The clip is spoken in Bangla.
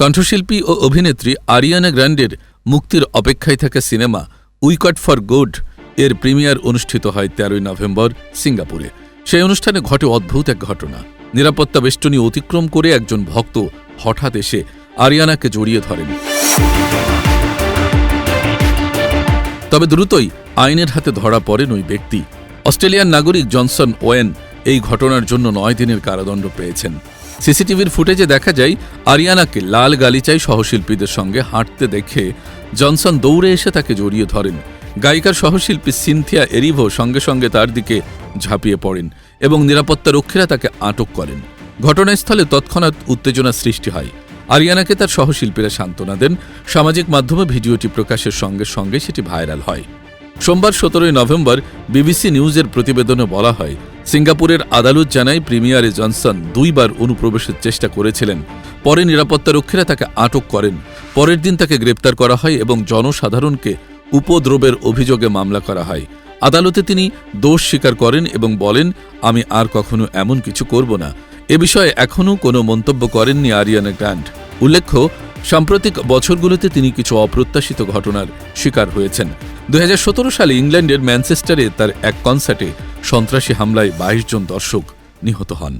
কণ্ঠশিল্পী ও অভিনেত্রী আরিয়ানা গ্র্যান্ডের মুক্তির অপেক্ষায় থাকা সিনেমা উইকট ফর গুড। এর প্রিমিয়ার অনুষ্ঠিত হয় তেরোই নভেম্বর সিঙ্গাপুরে। সেই অনুষ্ঠানে ঘটে অদ্ভুত এক ঘটনা। নিরাপত্তা বেষ্টনী অতিক্রম করে একজন ভক্ত হঠাৎ এসে আরিয়ানাকে জড়িয়ে ধরেন। তবে দ্রুতই আইনের হাতে ধরা পড়েন ওই ব্যক্তি। অস্ট্রেলিয়ান নাগরিক জনসন ওয়েন এই ঘটনার জন্য নয় দিনের কারাদণ্ড পেয়েছেন। সিসিটিভির ফুটেজে দেখা যায়, আরিয়ানাকে লাল গালিচাই সহশিল্পীদের সঙ্গে হাঁটতে দেখে জনসন দৌড়ে এসে তাকে জড়িয়ে ধরেন। গায়িকার সহশিল্পী সিনথিয়া এরিভো সঙ্গে সঙ্গে তার দিকে ঝাঁপিয়ে পড়েন এবং নিরাপত্তা রক্ষীরা তাকে আটক করেন। ঘটনাস্থলে তৎক্ষণাৎ উত্তেজনা সৃষ্টি হয়। আরিয়ানাকে তার সহশিল্পীরা সান্ত্বনা দেন। সামাজিক মাধ্যমে ভিডিওটি প্রকাশের সঙ্গে সঙ্গে সেটি ভাইরাল হয়। সোমবার সতেরোই নভেম্বর বিবিসি নিউজের প্রতিবেদনে বলা হয়, সিঙ্গাপুরের আদালত জানায় প্রিমিয়ারে জনসন দুইবার অনুপ্রবেশের চেষ্টা করেছিলেন। পরে নিরাপত্তারক্ষীরা তাকে আটক করেন। পরের দিন তাকে গ্রেপ্তার করা হয় এবং জনসাধারণকে উপদ্রবের অভিযোগে মামলা করা হয়। আদালতে তিনি দোষ স্বীকার করেন এবং বলেন, আমি আর কখনো এমন কিছু করব না। এ বিষয়ে এখনও কোনো মন্তব্য করেননি আরিয়ানা গ্র্যান্ড উল্লেখ্য, সাম্প্রতিক বছরগুলোতে তিনি কিছু অপ্রত্যাশিত ঘটনার শিকার হয়েছেন। দু হাজার সতেরো সালে ইংল্যান্ডের ম্যানচেস্টারে তার এক কনসার্টে সন্ত্রাসী হামলায় বাইশ জন দর্শক নিহত হন।